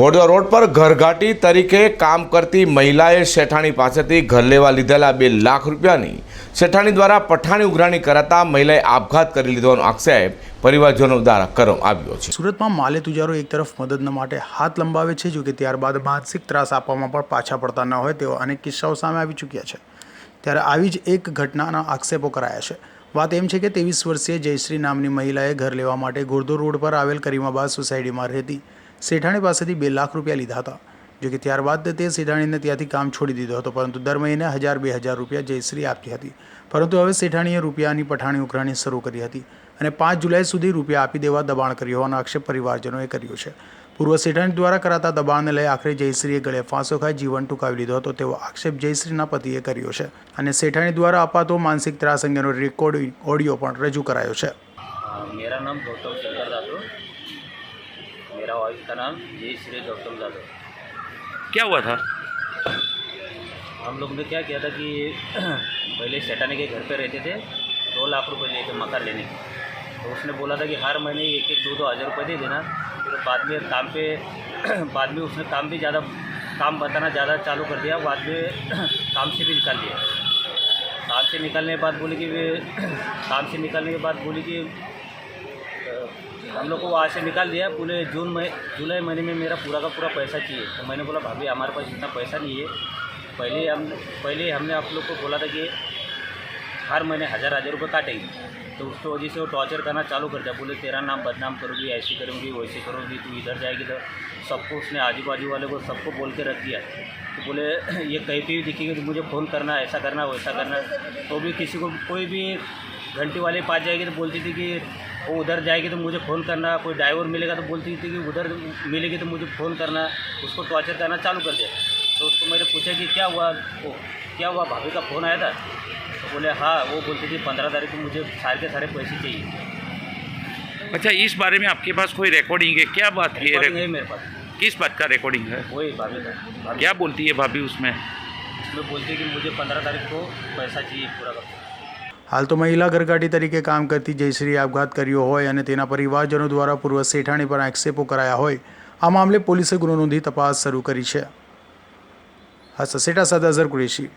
Vadodara road પર ઘરઘાટી તરીકે કામ કરતી મહિલાએ શેઠાણી પાસેથી ઘર લેવા લીધેલા બે લાખ રૂપિયાની શેઠાણી દ્વારા પઠાણી ઉઘરાણી કરાતા મહિલાએ આપઘાત કરી લીધોનો આક્ષેપ પરિવારજનો દ્વારા કરવામાં આવ્યો છે. સુરતમાં માલે તુજારો એક તરફ મદદના માટે હાથ લંબાવે છે જો કે ત્યારબાદ માનસિક ત્રાસ આપવામાં પણ પાછા પડતા ન હોય તેવા અનેક કિસ્સાઓ સામે આવી ચૂક્યા છે. ત્યારે આવી જ એક ઘટનાના આક્ષેપો કરાયા છે. વાત એમ છે કે ત્રેવીસ વર્ષીય જયશ્રી નામની મહિલાએ ઘર લેવા માટે ગુરદોર રોડ પર આવેલ કરીમાબાદ સોસાયટીમાં રહેતી શેઠાણી પાસેથી બે લાખ રૂપિયા લીધા હતા જોકે ત્યારબાદ તે સેઠાણીને ત્યાંથી કામ છોડી દીધો હતો, પરંતુ દર મહિને હજાર બે હજાર રૂપિયા જયશ્રી આપતી હતી. પરંતુ હવે સેઠાણીએ રૂપિયાની પઠાણી ઉઘરાણી શરૂ કરી હતી અને પાંચ જુલાઈ સુધી રૂપિયા આપી દેવા દબાણ કર્યું હોવાનો આક્ષેપ પરિવારજનોએ કર્યો છે. પૂર્વ શેઠાણી દ્વારા કરાતા દબાણને લઈ આખરે જયશ્રીએ ગળે ફાંસો ખાઈ જીવન ટૂંકાવી લીધો હતો તેવો આક્ષેપ જયશ્રીના પતિએ કર્યો છે અને શેઠાણી દ્વારા અપાતો માનસિક ત્રાસ અંગેનો રેકોર્ડ ઓડિયો પણ રજૂ કરાયો છે. મેરા નામ ગૌતમ સરકાર शंकर यादव मेरा वाइफ का नाम? जय श्री गौतम यादव क्या हुआ था? हम लोग ने क्या किया था कि पहले सेठाने के घर पे रहते थे दो लाख रुपए लिए थे मकान लेने। के तो उसने बोला था कि हर महीने एक एक दो दो हज़ार रुपये दे देना। फिर बाद में काम पे बाद में उसने काम भी ज़्यादा काम बताना ज़्यादा चालू कर दिया। बाद में काम से भी निकाल दिया। काम से निकलने के बाद बोली कि काम से निकलने के बाद बोली कि हम लोग को वहाँ से निकाल दिया। पूरे जून में जुलाई महीने में मेरा पूरा का पूरा पैसा चाहिए। तो मैंने बोला, भाभी, हमारे पास इतना पैसा नहीं है। पहले हम, पहले हमने आप लोग को बोला था कि हर महीने हज़ार हज़ार रुपये काटेंगे। तो उसकी वजह से वो टॉर्चर करना चालू कर दिया। बोले, तेरा नाम बदनाम करूँगी, ऐसी करूँगी, वैसे करूँगी, तू इधर जाएगी तो सबको उसने आजू बाजू वाले को सबको बोल के रख दिया। तो बोले, ये कहीं पे भी दिखेगी तो मुझे फ़ोन करना ऐसा करना, वैसा करना तो भी किसी को, कोई भी घंटी वाले पास जाएगी तो बोलती थी कि वो उधर जाएगी तो मुझे फ़ोन करना कोई ड्राइवर मिलेगा तो बोलती थी कि उधर मिलेगी तो मुझे फ़ोन करना उसको टॉर्चर करना चालू कर दिया। तो उसको मैंने पूछा कि क्या हुआ वो क्या हुआ भाभी का फ़ोन आया था? तो बोले हाँ वो बोलती थी पंद्रह तारीख को मुझे सारे के सारे पैसे चाहिए। अच्छा इस बारे में आपके पास कोई रिकॉर्डिंग है? क्या बात की है? है मेरे पास। किस बात का रिकॉर्डिंग है? वही भाभी का क्या बोलती है भाभी उसमें? उसमें बोलती है कि मुझे पंद्रह तारीख को पैसा चाहिए पूरा का હાલ તો મહિલા ઘરગાટી તરીકે કામ કરતી જયશ્રીએ આપઘાત કર્યો હોય અને તેના પરિવારજનો દ્વારા પૂર્વ શેઠાણી પર આક્ષેપો કરાયા હોય. આ મામલે પોલીસે ગુનો નોંધી તપાસ શરૂ કરી છે. હા સસેટા સાથે અઝર કુરેશી.